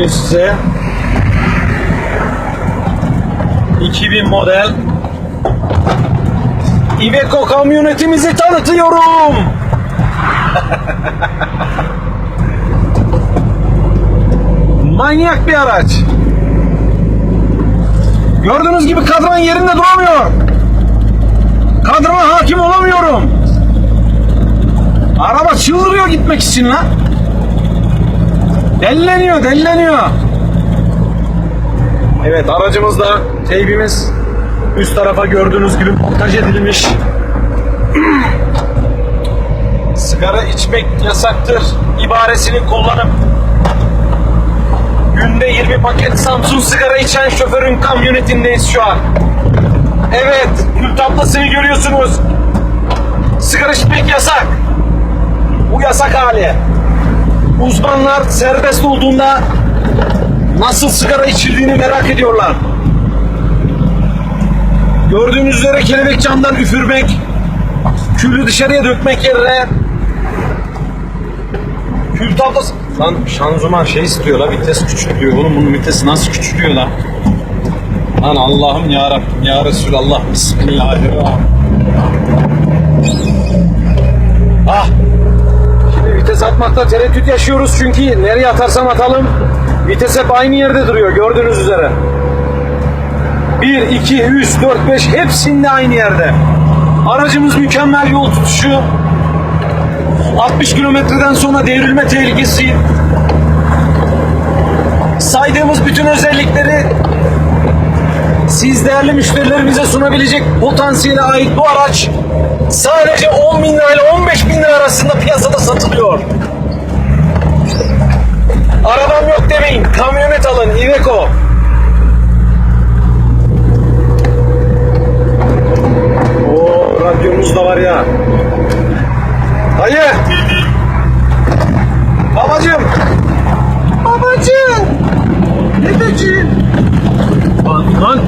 Bugün size 2000 model Iveco kamyonetimizi tanıtıyorum. Manyak bir araç. Gördüğünüz gibi kadran yerinde duramıyor. Kadrana hakim olamıyorum. Araba çıldırıyor gitmek için lan. Delleniyor, delleniyor. Evet aracımızda teybimiz üst tarafa gördüğünüz gibi montaj edilmiş. Sigara içmek yasaktır ibaresini kullanıp günde 20 paket Samsun sigara içen şoförün kamyonetindeyiz şu an. Evet, kül tablasını görüyorsunuz. Sigara içmek yasak. Bu yasak hali. Uzmanlar serbest olduğunda nasıl sigara içildiğini merak ediyorlar. Gördüğünüz üzere kelebek camdan üfürmek, külü dışarıya dökmek yerine kül tablası... Lan şanzıman şey istiyor la vites küçültüyor. Oğlum bunun vitesi nasıl küçülüyor lan? Lan Allah'ım ya Rabbim ya Resulallah Bismillahirrahmanirrahim. Ah atmakta tereddüt yaşıyoruz çünkü nereye atarsam atalım vites hep aynı yerde duruyor gördüğünüz üzere. 1, 2, 3, 4, 5 hepsinde aynı yerde. Aracımız mükemmel yol tutuşu. 60 kilometreden sonra devrilme tehlikesi. Saydığımız bütün özellikleri siz değerli müşterilerimize sunabilecek potansiyele ait bu araç sadece 10 bin lira ile 15 bin lira arasında piyasada satılıyor. Arabam yok demeyin. Kamyonet alın. Iveco. Oo, radyomuz da var ya. Dayı. Babacım. Babacım. Dedeciğim. Lan lan.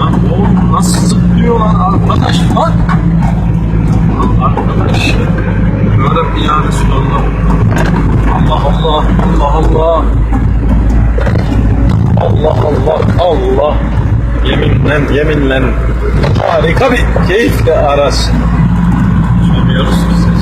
Lan oğlum nasıl zıplıyor lan arkadaş lan. Arkadaş. Yarabbi ya Resulallah. Allah Allah. Allah Allah. Allah Allah Allah. Yeminle yeminle. Harika bir keyifli araç. Söylüyoruz size.